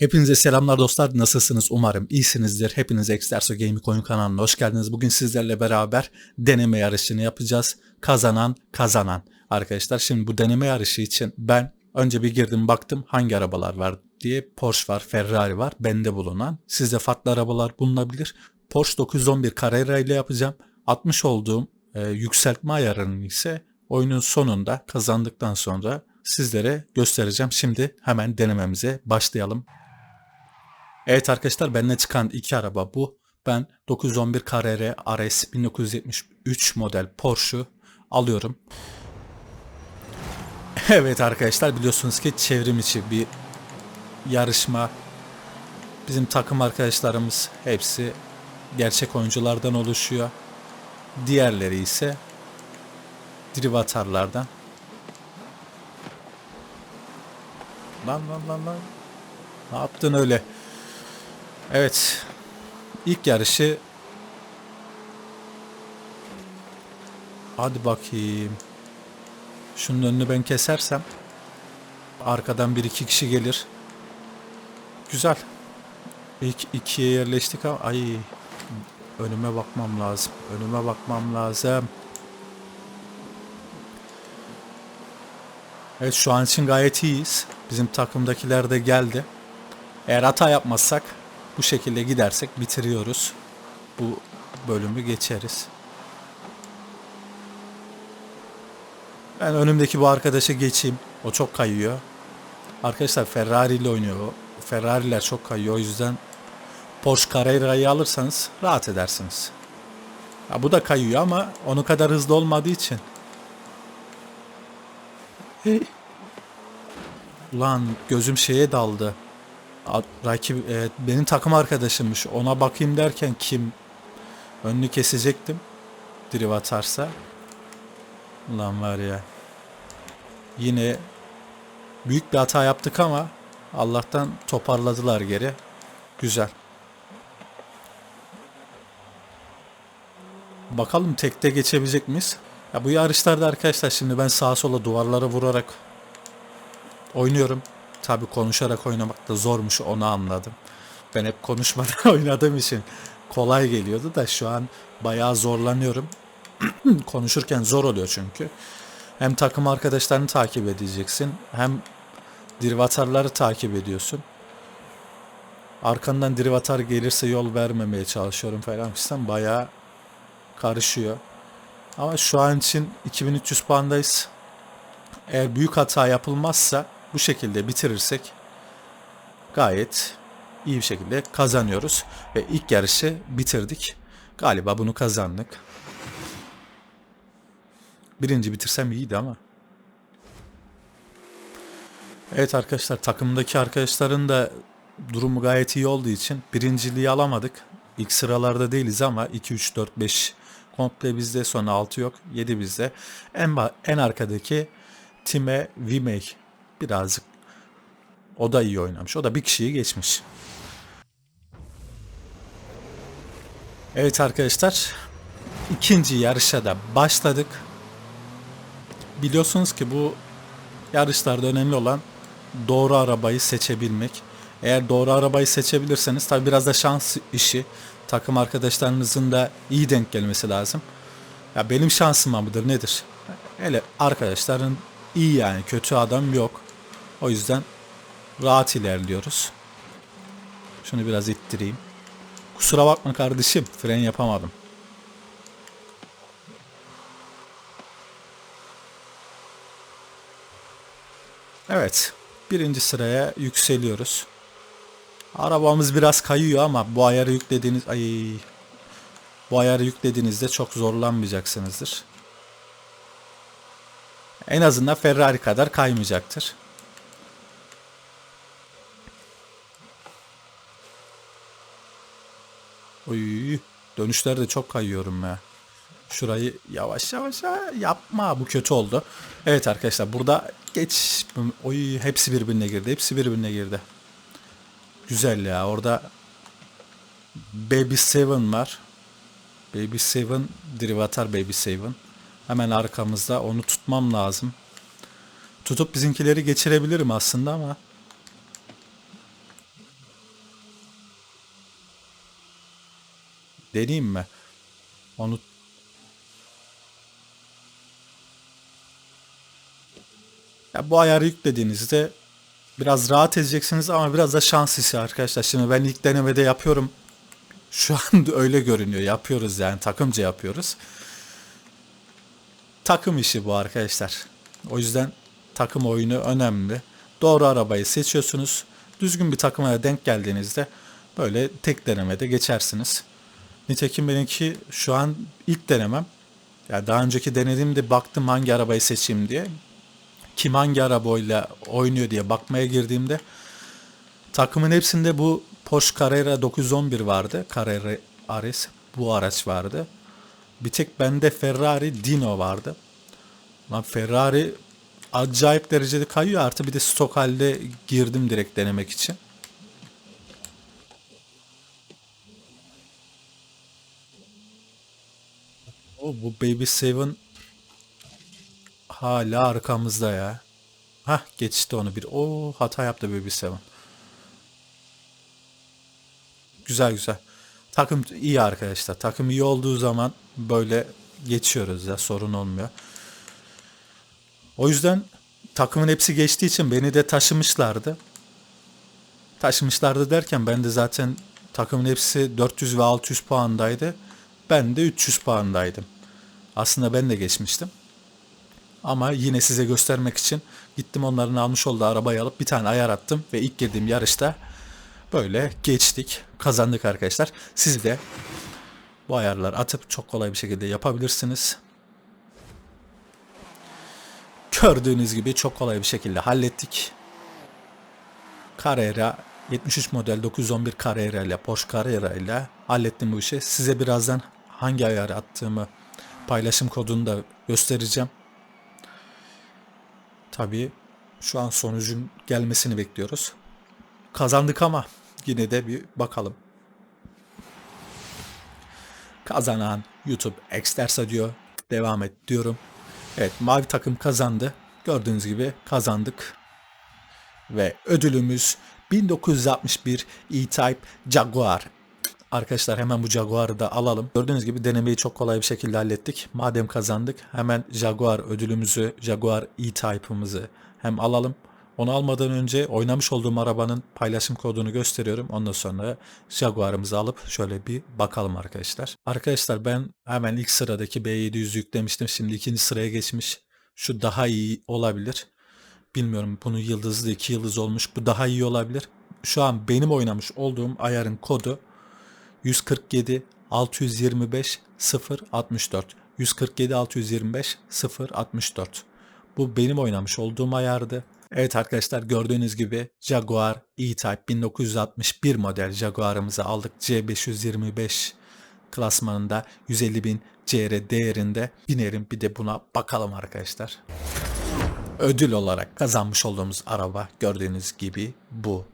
Hepinize selamlar dostlar. Nasılsınız? Umarım iyisinizdir. Hepiniz Exterso Gaming oyun kanalına hoş geldiniz. Bugün sizlerle beraber deneme yarışını yapacağız. Kazanan kazanan. Arkadaşlar şimdi bu deneme yarışı için ben önce bir girdim baktım hangi arabalar var diye. Porsche var, Ferrari var, bende bulunan. Sizde farklı arabalar bulunabilir. Porsche 911 Carrera ile yapacağım. 60 olduğum e, yükseltme ayarını ise oyunun sonunda kazandıktan sonra sizlere göstereceğim. Şimdi hemen denememize başlayalım. Evet arkadaşlar benden çıkan iki araba bu. Ben 911 Carrera RS 1973 model Porsche'u alıyorum. Evet arkadaşlar biliyorsunuz ki çevrim içi bir yarışma. Bizim takım arkadaşlarımız hepsi gerçek oyunculardan oluşuyor. Diğerleri ise drivatarlardan. Lan lan lan lan. Ne yaptın öyle? Evet. İlk yarışı Hadi bakayım. Şunun önünü ben kesersem arkadan bir iki kişi gelir. Güzel. İlk ikiye yerleştik ama ay önüme bakmam lazım. Önüme bakmam lazım. Evet şu an için gayet iyiyiz. Bizim takımdakiler de geldi. Eğer hata yapmazsak bu şekilde gidersek bitiriyoruz. Bu bölümü geçeriz. Ben önümdeki bu arkadaşa geçeyim. O çok kayıyor. Arkadaşlar Ferrari ile oynuyor. Ferrari'ler çok kayıyor. O yüzden Porsche Carrera'yı alırsanız rahat edersiniz. Ya bu da kayıyor ama onu kadar hızlı olmadığı için. Ulan gözüm şeye daldı. Rakip e, benim takım arkadaşımmış. Ona bakayım derken kim önünü kesecektim. Driv atarsa. Ulan var ya. Yine büyük bir hata yaptık ama Allah'tan toparladılar geri. Güzel. Bakalım tekte geçebilecek miyiz? Ya bu yarışlarda arkadaşlar şimdi ben sağa sola duvarlara vurarak oynuyorum. Tabi konuşarak oynamak da zormuş onu anladım. Ben hep konuşmadan oynadığım için kolay geliyordu da şu an bayağı zorlanıyorum. Konuşurken zor oluyor çünkü. Hem takım arkadaşlarını takip edeceksin hem dirivatarları takip ediyorsun. Arkandan dirivatar gelirse yol vermemeye çalışıyorum falan filan bayağı karışıyor. Ama şu an için 2300 puandayız. Eğer büyük hata yapılmazsa bu şekilde bitirirsek gayet iyi bir şekilde kazanıyoruz. Ve ilk yarışı bitirdik. Galiba bunu kazandık. Birinci bitirsem iyiydi ama. Evet arkadaşlar takımdaki arkadaşların da durumu gayet iyi olduğu için birinciliği alamadık. İlk sıralarda değiliz ama 2, 3, 4, 5 komple bizde sonra 6 yok 7 bizde. En, en arkadaki Time Vimey birazcık o da iyi oynamış. O da bir kişiyi geçmiş. Evet arkadaşlar ikinci yarışa da başladık. Biliyorsunuz ki bu yarışlarda önemli olan doğru arabayı seçebilmek. Eğer doğru arabayı seçebilirseniz tabi biraz da şans işi. Takım arkadaşlarınızın da iyi denk gelmesi lazım. Ya benim şansıma mıdır nedir? Hele arkadaşların iyi yani kötü adam yok. O yüzden rahat ilerliyoruz. Şunu biraz ittireyim. Kusura bakma kardeşim fren yapamadım. Evet. Birinci sıraya yükseliyoruz. Arabamız biraz kayıyor ama bu ayarı yüklediğiniz ay bu ayarı yüklediğinizde çok zorlanmayacaksınızdır. En azından Ferrari kadar kaymayacaktır. Oy, dönüşlerde çok kayıyorum ya. Şurayı yavaş yavaş yapma bu kötü oldu. Evet arkadaşlar burada geç oy hepsi birbirine girdi. Hepsi birbirine girdi. Güzel ya orada Baby Seven var. Baby Seven Drivatar Baby Seven. Hemen arkamızda onu tutmam lazım. Tutup bizimkileri geçirebilirim aslında ama Deneyeyim mi? Onu Ya bu ayarı yüklediğinizde biraz rahat edeceksiniz ama biraz da şans işi arkadaşlar. Şimdi ben ilk denemede yapıyorum. Şu an öyle görünüyor. Yapıyoruz yani takımca yapıyoruz. Takım işi bu arkadaşlar. O yüzden takım oyunu önemli. Doğru arabayı seçiyorsunuz. Düzgün bir takıma denk geldiğinizde böyle tek denemede geçersiniz. Nitekim benimki şu an ilk denemem. Yani daha önceki denediğimde baktım hangi arabayı seçeyim diye. Kim hangi arabayla oynuyor diye bakmaya girdiğimde takımın hepsinde bu Porsche Carrera 911 vardı. Carrera RS bu araç vardı. Bir tek bende Ferrari Dino vardı. Lan Ferrari acayip derecede kayıyor. Artı bir de stok halde girdim direkt denemek için. Bu Baby Seven hala arkamızda ya. Hah geçti onu bir. O hata yaptı Baby Seven. Güzel güzel. Takım iyi arkadaşlar. Takım iyi olduğu zaman böyle geçiyoruz ya sorun olmuyor. O yüzden takımın hepsi geçtiği için beni de taşımışlardı. Taşımışlardı derken ben de zaten takımın hepsi 400 ve 600 puandaydı. Ben de 300 puandaydım. Aslında ben de geçmiştim. Ama yine size göstermek için gittim onların almış olduğu arabayı alıp bir tane ayar attım ve ilk girdiğim yarışta böyle geçtik. Kazandık arkadaşlar. Siz de bu ayarlar atıp çok kolay bir şekilde yapabilirsiniz. Gördüğünüz gibi çok kolay bir şekilde hallettik. Carrera 73 model 911 Carrera ile Porsche Carrera ile hallettim bu işi. Size birazdan hangi ayarı attığımı paylaşım kodunu da göstereceğim. Tabii şu an sonucun gelmesini bekliyoruz. Kazandık ama yine de bir bakalım. Kazanan YouTube Extersa diyor. Devam et diyorum. Evet mavi takım kazandı. Gördüğünüz gibi kazandık. Ve ödülümüz 1961 E-Type Jaguar. Arkadaşlar hemen bu Jaguar'ı da alalım. Gördüğünüz gibi denemeyi çok kolay bir şekilde hallettik. Madem kazandık hemen Jaguar ödülümüzü, Jaguar E-Type'ımızı hem alalım. Onu almadan önce oynamış olduğum arabanın paylaşım kodunu gösteriyorum. Ondan sonra Jaguar'ımızı alıp şöyle bir bakalım arkadaşlar. Arkadaşlar ben hemen ilk sıradaki B700 yüklemiştim. Şimdi ikinci sıraya geçmiş. Şu daha iyi olabilir. Bilmiyorum bunu yıldızlı iki yıldız olmuş. Bu daha iyi olabilir. Şu an benim oynamış olduğum ayarın kodu 147 625 064. 147 625 064. Bu benim oynamış olduğum ayardı. Evet arkadaşlar gördüğünüz gibi Jaguar E-Type 1961 model Jaguar'ımızı aldık. C525 klasmanında 150.000 CR değerinde binerim bir de buna bakalım arkadaşlar. Ödül olarak kazanmış olduğumuz araba gördüğünüz gibi bu.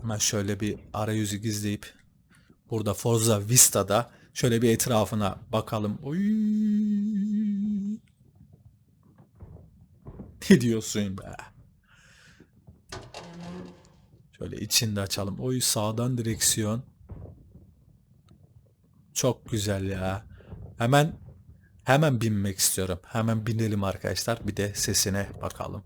Hemen şöyle bir arayüzü gizleyip burada Forza Vista'da şöyle bir etrafına bakalım. Oy. Ne diyorsun be? Şöyle içinde açalım. Oy sağdan direksiyon. Çok güzel ya. Hemen hemen binmek istiyorum. Hemen binelim arkadaşlar. Bir de sesine bakalım.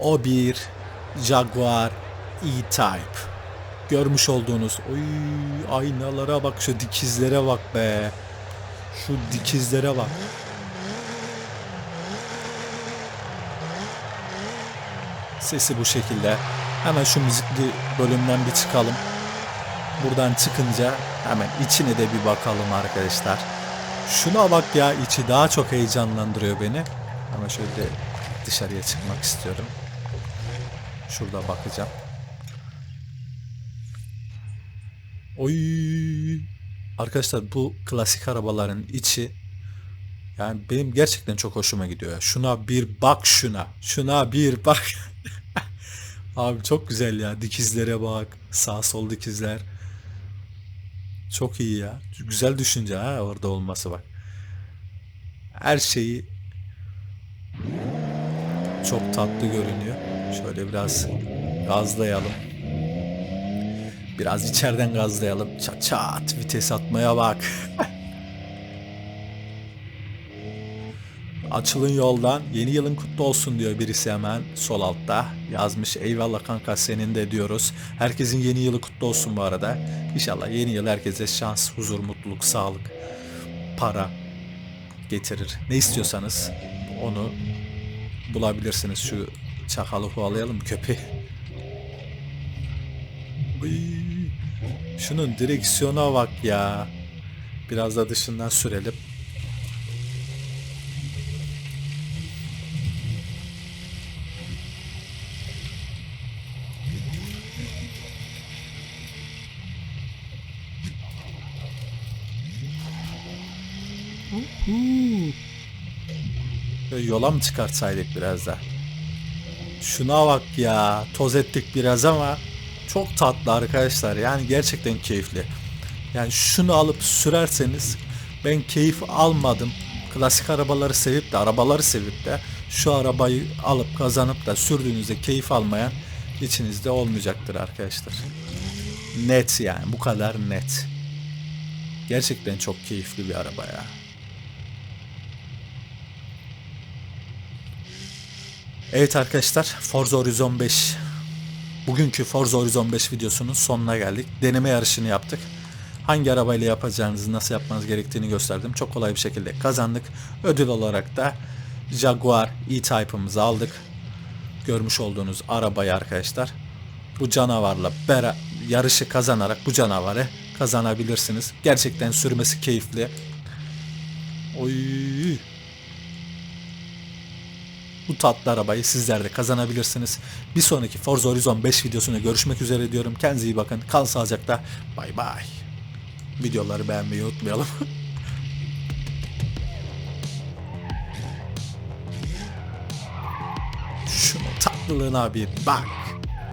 O bir Jaguar E-Type. Görmüş olduğunuz oy aynalara bak şu dikizlere bak be. Şu dikizlere bak. Sesi bu şekilde. Hemen şu müzikli bölümden bir çıkalım. Buradan çıkınca hemen içine de bir bakalım arkadaşlar. Şuna bak ya içi daha çok heyecanlandırıyor beni. Ama şöyle dışarıya çıkmak istiyorum. Şurada bakacağım. Oy. Arkadaşlar bu klasik arabaların içi yani benim gerçekten çok hoşuma gidiyor. Şuna bir bak şuna. Şuna bir bak. Abi çok güzel ya. Dikizlere bak. Sağ sol dikizler. Çok iyi ya. Güzel düşünce ha orada olması bak. Her şeyi çok tatlı görünüyor. Şöyle biraz gazlayalım. Biraz içeriden gazlayalım. Çat çat vites atmaya bak. Açılın yoldan. Yeni yılın kutlu olsun diyor birisi hemen sol altta. Yazmış eyvallah kanka senin de diyoruz. Herkesin yeni yılı kutlu olsun bu arada. İnşallah yeni yıl herkese şans, huzur, mutluluk, sağlık, para getirir. Ne istiyorsanız onu bulabilirsiniz. Şu çakalı kovalayalım köpeği. Şunun direksiyona bak ya. Biraz da dışından sürelim. Yola mı çıkartsaydık biraz da? Şuna bak ya. Toz ettik biraz ama çok tatlı arkadaşlar. Yani gerçekten keyifli. Yani şunu alıp sürerseniz ben keyif almadım. Klasik arabaları sevip de arabaları sevip de şu arabayı alıp kazanıp da sürdüğünüzde keyif almayan içinizde olmayacaktır arkadaşlar. Net yani bu kadar net. Gerçekten çok keyifli bir araba ya. Evet arkadaşlar Forza Horizon 5 Bugünkü Forza Horizon 5 videosunun sonuna geldik. Deneme yarışını yaptık. Hangi arabayla yapacağınızı, nasıl yapmanız gerektiğini gösterdim. Çok kolay bir şekilde kazandık. Ödül olarak da Jaguar E-Type'ımızı aldık. Görmüş olduğunuz arabayı arkadaşlar. Bu canavarla yarışı kazanarak bu canavarı kazanabilirsiniz. Gerçekten sürmesi keyifli. Oy. Bu tatlı arabayı sizler de kazanabilirsiniz. Bir sonraki Forza Horizon 5 videosunda görüşmek üzere diyorum. Kendinize iyi bakın. Kal sağlıcakla. Bay bay. Videoları beğenmeyi unutmayalım. Şunu tatlılığına bir bak.